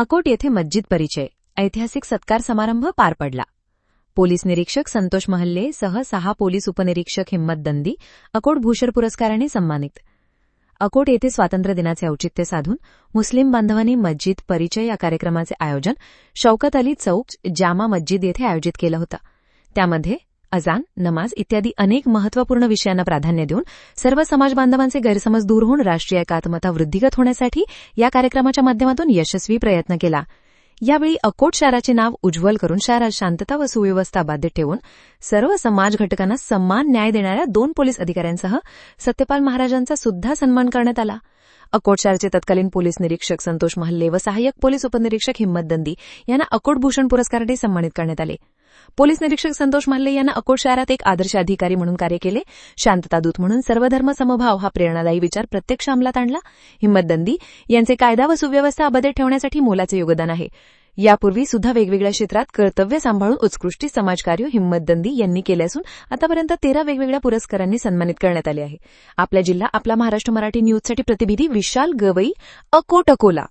अकोट येथे मस्जिद परिचय. ऐतिहासिक सत्कार समारंभ पार पडला. पोलीस निरीक्षक संतोष महल्ले सह सहा पोलीस उपनिरीक्षक हिम्मत दंदी अकोट भूषर पुरस्काराने सन्मानित. अकोट येथे स्वातंत्र्य दिनाचे औचित्य साधून मुस्लिम बांधवांनी मस्जिद परिचय या कार्यक्रमाचे आयोजन शौकत अली चौक जामा मस्जिद येथे आयोजित केलं होतं. त्यामध्ये अजान नमाज इत्यादी अनेक महत्त्वपूर्ण विषयांना प्राधान्य देऊन सर्व समाज बांधवांचे गैरसमज दूर होऊन राष्ट्रीय एकात्मता वृद्धिगत होण्यासाठी या कार्यक्रमाच्या माध्यमातून यशस्वी प्रयत्न केला. यावेळी अकोट शहराचे नाव उज्ज्वल करून शहरात शांतता व सुव्यवस्था बाधित ठेवून सर्व समाज घटकांना सन्मान न्याय देणाऱ्या दोन पोलीस अधिकाऱ्यांसह सत्यपाल महाराजांचा सुद्धा सन्मान करण्यात आला. अकोट शहराचे तत्कालीन पोलीस निरीक्षक संतोष महल्ले व सहाय्यक पोलीस उपनिरीक्षक हिम्मत दंदी यांना अकोट भूषण पुरस्काराने सन्मानित करण्यात आले. पोलीस निरीक्षक संतोष महल्ले यांना अकोट शहरात एक आदर्श अधिकारी म्हणून कार्य केले. शांततादूत म्हणून सर्वधर्म समभाव हा प्रेरणादायी विचार प्रत्यक्ष अंमलात आणला. हिम्मत दंदी यांचे कायदा व सुव्यवस्था अबाधित ठेवण्यासाठी मोलाचे योगदान आहे. यापूर्वी सुद्धा वेगवेगळ्या क्षेत्रात कर्तव्य सांभाळून उत्कृष्टी समाजकार्य हिम्मत दंदी यांनी केले असून आतापर्यंत तेरा वेगवेगळ्या पुरस्कारांनी सन्मानित करण्यात आले आहे. आपला जिल्हा आपला महाराष्ट्र मराठी न्यूजसाठी प्रतिनिधी विशाल गवई अकोट अकोला.